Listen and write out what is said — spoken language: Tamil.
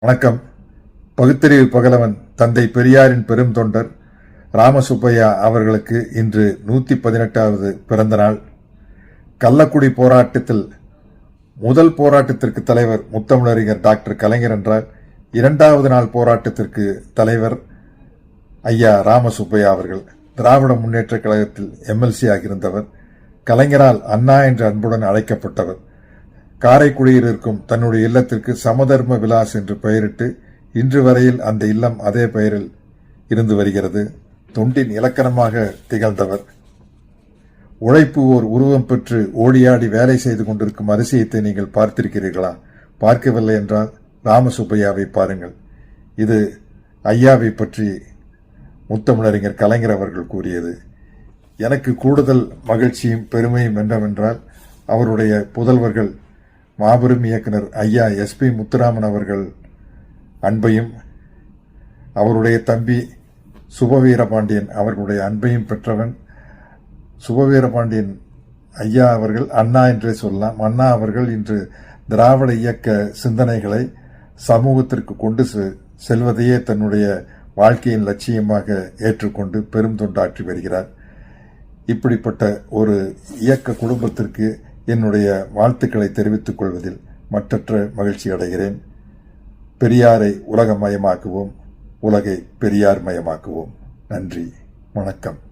வணக்கம். பகுத்தறிவு பகலவன் தந்தை பெரியாரின் பெரும் தொண்டர் ராமசுப்பையா அவர்களுக்கு இன்று நூத்தி பதினெட்டாவது பிறந்த நாள். கள்ளக்குடி போராட்டத்தில் முதல் போராட்டத்திற்கு தலைவர் முத்தமிழறிஞர் டாக்டர் கலைஞர் என்றார். இரண்டாவது நாள் போராட்டத்திற்கு தலைவர் ஐயா ராமசுப்பையா அவர்கள். திராவிட முன்னேற்ற கழகத்தில் எம்எல்சி ஆகியிருந்தவர். கலைஞரால் அண்ணா என்று அன்புடன் அழைக்கப்பட்டவர். காரைக்குடியில் இருக்கும் தன்னுடைய இல்லத்திற்கு சமதர்ம விலாஸ் என்று பெயரிட்டு இன்று வரையில் அந்த இல்லம் அதே பெயரில் இருந்து வருகிறது. தொண்டின் இலக்கணமாக திகழ்ந்தவர். உழைப்பு ஓர் உருவம் பெற்று ஓடியாடி வேலை செய்து கொண்டிருக்கும் அதிசயத்தை நீங்கள் பார்த்திருக்கிறீர்களா? பார்க்கவில்லை என்றால் ராமசுப்பையாவை பாருங்கள். இது ஐயாவை பற்றி முத்தமிழறிஞர் கலைஞர் அவர்கள் கூறியது. எனக்கு கூடுதல் மகிழ்ச்சியும் பெருமையும் என்னவென்றால் அவருடைய புதல்வர்கள் மாபெரும் இயக்குனர் ஐயா எஸ்பி முத்துராமன் அவர்கள் அன்பையும் அவருடைய தம்பி சுபவீரபாண்டியன் அவர்களுடைய அன்பையும் பெற்றவன் சுபவீரபாண்டியன் ஐயா அவர்கள் அண்ணா என்றே சொல்லலாம். அண்ணா அவர்கள் இன்று திராவிட இயக்க சிந்தனைகளை சமூகத்திற்கு கொண்டு செ- செல்வதையே தன்னுடைய வாழ்க்கையின் லட்சியமாக ஏற்றுக்கொண்டு பெரும் தொண்டாற்றி வருகிறார். இப்படிப்பட்ட ஒரு இயக்க குடும்பத்திற்கு என்னுடைய வாழ்த்துக்களை தெரிவித்துக் கொள்வதில் மற்றற்ற மகிழ்ச்சி அடைகிறேன். பெரியாரை உலகமயமாக்குவோம். உலகை பெரியார் மயமாக்குவோம். நன்றி. வணக்கம்.